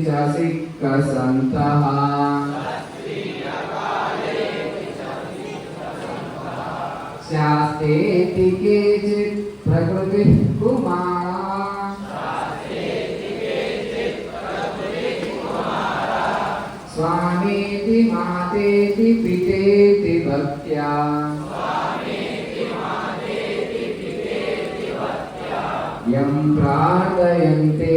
చసిక్కసంతః శాస్తేతి కేచిత్ ప్రకృతి కుమారా స్వామీతి మాతేతి పితేతి భక్త్యా యం ప్రార్థయంతే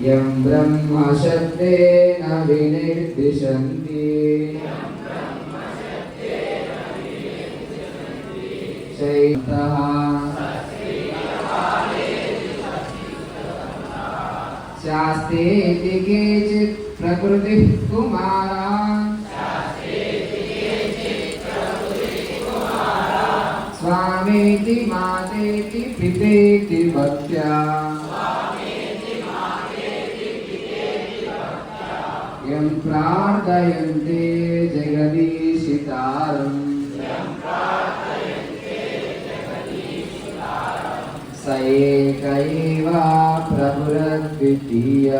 యం బ్రహ్మశబ్దేన వినిర్దిశంతి చైతః శాస్త్రేతి కేచిత్ ప్రకృతి కుమారా స్వామేతి మాతేతి పితేతి భక్త్యా ఎం ప్రార్థయంతే జగదీశితారం సయేకైవ ప్రభురద్వితీయ.